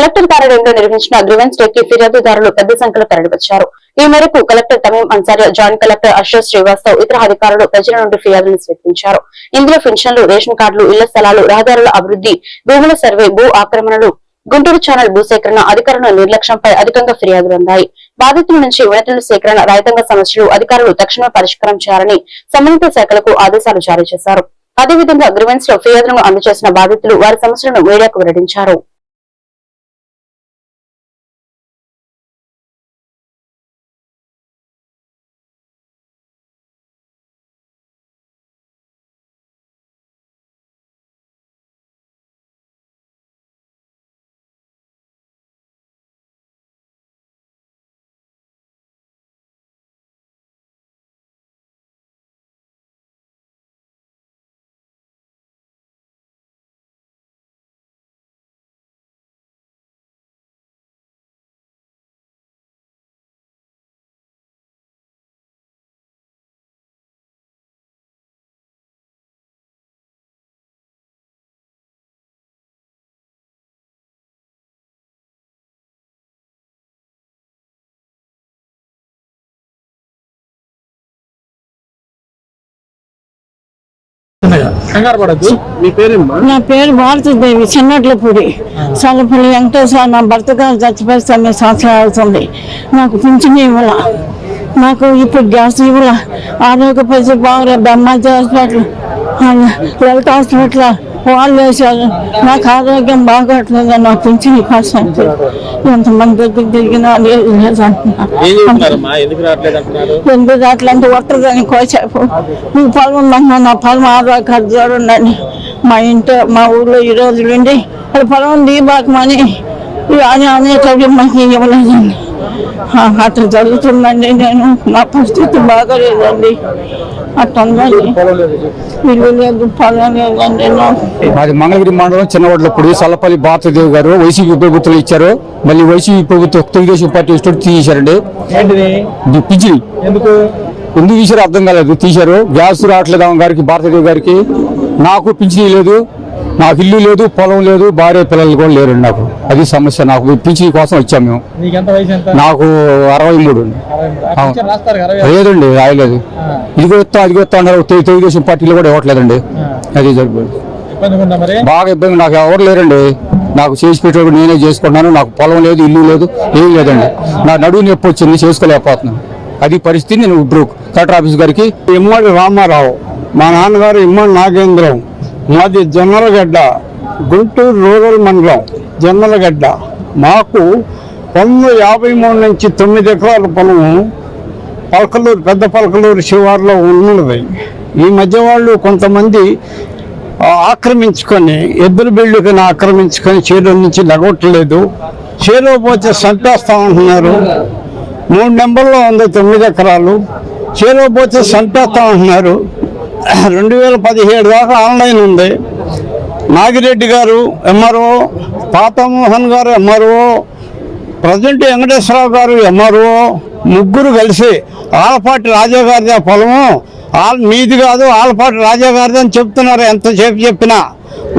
Collector కార్యాలయంలో నిర్వహించిన grievance day కి ఫిర్యాదుదారులు పెద్ద సంఖ్యలో తరలివచ్చారు. ఈ మేరకు collector Tameem Ansari joint collector Ashok Srivastav ఇతర అధికారులు ప్రజల నుండి ఫిర్యాదులను స్వీకరించారు. ఇందులో పెన్షన్లు రేషన్ కార్డులు ఇళ్ళ స్థలాలు రహదారుల అభివృద్ధి భూముల సర్వే భూ ఆక్రమణలు గుంటూరు ఛానల్ భూసేకరణ అధికారుల నిర్లక్ష్యంపై అధికంగా ఫిర్యాదులు అందాయి. బాధితుల నుంచి వినతుల సేకరణ రైతాంగ సమస్యలు అధికారులు తక్షణమే పరిష్కారం చేయాలని సంబంధిత శాఖలకు ఆదేశాలు జారీ చేశారు. అదేవిధంగా గ్రివెన్స్లో ఫిర్యాదులను అందజేసిన బాధితులు వారి సమస్యలను మీడియాకు వెల్లడించారు. నా పేరు భారతీదేవి చిన్నట్లపూడి. చల్లపల్లి వెంకటేశ్వర నా భర్త గారు చచ్చిపోయి తొమ్మిది సంవత్సరాలు అవుతుంది. నాకు పింఛన్ ఇవ్వాల. నాకు ఇప్పుడు గ్యాస్ ఇవ్వాల. ఆరోగ్య పరిస్థితి బాగలేదు. బ్రహ్మాజీ హాస్పిటల్ లలిత హాస్పిటల్ వాళ్ళు వేశారు. నాకు ఆరోగ్యం బాగోట్లేదు? నాకు పింఛన్ పరిస్థితి ఎంతమంది దగ్గర తిరిగినా లేదు లేదు అంటున్నారు? ఎందుకు ఒట్టదని కోసేపు నీ పొలం ఉందమ్మా నా పొలం కార్డు చూడండి మా ఇంటి మా ఊర్లో ఈ రోజు నుండి అది పొలం దీబాకమని అని అనేక మాకు ఇవ్వలేదండి. అట్లా జరుగుతుందండి. నేను నా పరిస్థితి బాగలేదండి. మాది మంగళగిరి మండలం చిన్నవడ్లపూడి సల్లపల్లి భారతదేవి గారు వైసీపీ ప్రభుత్వం ఇచ్చారు. మళ్ళీ వైసీపీ ప్రభుత్వం తెలుగుదేశం పార్టీ ఇష్టం తీశారండి ఏంటిది? ఇది పిచ్చి ఎందుకు? ఎందుకు తీశారో అర్థం కాలేదు. తీశారు. గ్యాస్ రావట్లేదు ఆమె గారికి భారతదేవి గారికి. నాకు పింఛనీ లేదు. నాకు ఇల్లు లేదు పొలం లేదు భార్య పిల్లలు కూడా లేరండి నాకు. అది సమస్య. నాకు పింఛనీ కోసం వచ్చాము మేము. నీకు ఎంత వయసు ఎంత? నాకు అరవై మూడు. లేదండి రాయలేదు. ఇదిగో ఇస్తా అదిగో ఇస్తా అన్నారు. తెలు- తెలుగుదేశం పార్టీలో కూడా ఇవ్వట్లేదండి. అది మరి? బాగా ఇబ్బంది. నాకు ఎవరు లేరండి. నాకు చేసి పెట్టేవాడు నేనే చేసుకుంటున్నాను. నాకు పొలం లేదు ఇల్లు లేదు ఏం లేదండి. నా నడువు నొప్పి వచ్చింది చేసుకోలేకపోతున్నాను. అది పరిస్థితి నేను ఇప్పుడు కలెక్టర్ ఆఫీస్ గారికి. ఇమ్మడి రామారావు. మా నాన్నగారు ఇమ్మడి నాగేంద్రం. మాది జొన్నలగడ్డ గుంటూరు రూరల్ మండలం జొన్నలగడ్డ. మాకు పంతొమ్మిది యాభై మూడు నుంచి తొమ్మిది ఎకరాల పొలము పలకలూరు పెద్ద పలకలూరు శివార్లో ఉన్నది. ఈ మధ్య వాళ్ళు కొంతమంది ఆక్రమించుకొని ఎద్దుల బిల్లుకని ఆక్రమించుకొని చేలో నుంచి లగొట్టలేదు. చేలో పోతే సంపేస్తామంటున్నారు మూడు నెంబర్లో ఉంది తొమ్మిది ఎకరాలు. చేలో పోతే సంపేస్తామంటున్నారు రెండు వేల పదిహేడు దాకా ఆన్లైన్ ఉంది. నాగిరెడ్డి గారు ఎంఆర్ఓ పాతమోహన్ గారు ఎంఆర్ఓ ప్రజెంట్ వెంకటేశ్వరరావు గారు ఎంఆర్ఓ ముగ్గురు కలిసి ఆలపాటి రాజా గారిది ఆ పొలము. ఆల్ మీది కాదు ఆలపాటి రాజా గారిది అని చెప్తున్నారు. ఎంతసేపు చెప్పినా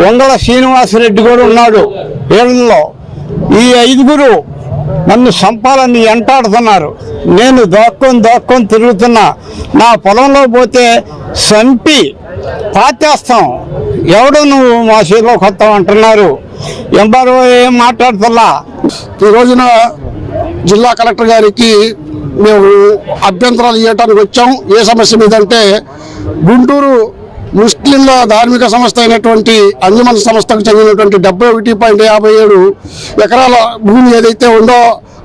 వంగళ శ్రీనివాసరెడ్డి కూడా ఉన్నాడు. ఏళ్ళలో ఈ ఐదుగురు నన్ను చంపాలని ఎంటాడుతున్నారు. నేను దాక్కొని దాక్కొని తిరుగుతున్నా. నా పొలంలో పోతే చంపి పాతేస్తాం. ఎవడు నువ్వు మా చేతిలో కొత్త అంటున్నారు. ఎంఆర్ఓ ఏం మాట్లాడుతున్నా? ఈ రోజున జిల్లా కలెక్టర్ గారికి మేము అభ్యంతరాలు ఇవ్వటానికి వచ్చాం. ఏ సమస్య మీద అంటే గుంటూరు ముస్లింల ధార్మిక సంస్థ అయినటువంటి అంజుమన్ సంస్థకు చెందినటువంటి డెబ్బై ఒకటి పాయింట్ యాభై ఏడు ఎకరాల భూమి ఏదైతే ఉందో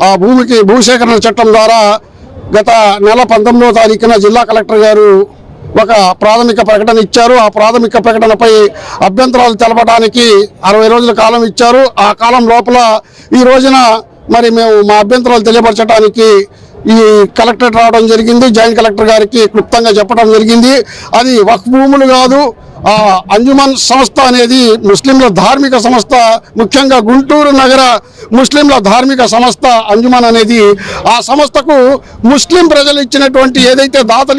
ఆ భూమికి భూసేకరణ చట్టం ద్వారా గత నెల పంతొమ్మిదవ తారీఖున జిల్లా కలెక్టర్ గారు ఒక ప్రాథమిక ప్రకటన ఇచ్చారు. ఆ ప్రాథమిక ప్రకటనపై అభ్యంతరాలు తెలపడానికి అరవై రోజుల కాలం ఇచ్చారు. ఆ కాలం లోపల ఈ రోజున మరి మేము మా అభ్యంతరాలు తెలియపరచడానికి ఈ కలెక్టర్ రావడం జరిగింది జాయింట్ కలెక్టర్ గారికి క్లుప్తంగా చెప్పడం జరిగింది. అది వక్ భూములు కాదు ఆ అంజుమన్ సంస్థ అనేది ముస్లింల ధార్మిక సంస్థ ముఖ్యంగా గుంటూరు నగర ముస్లింల ధార్మిక సంస్థ అంజుమన్ అనేది ఆ సంస్థకు ముస్లిం ప్రజలు ఇచ్చినటువంటి ఏదైతే దాతలు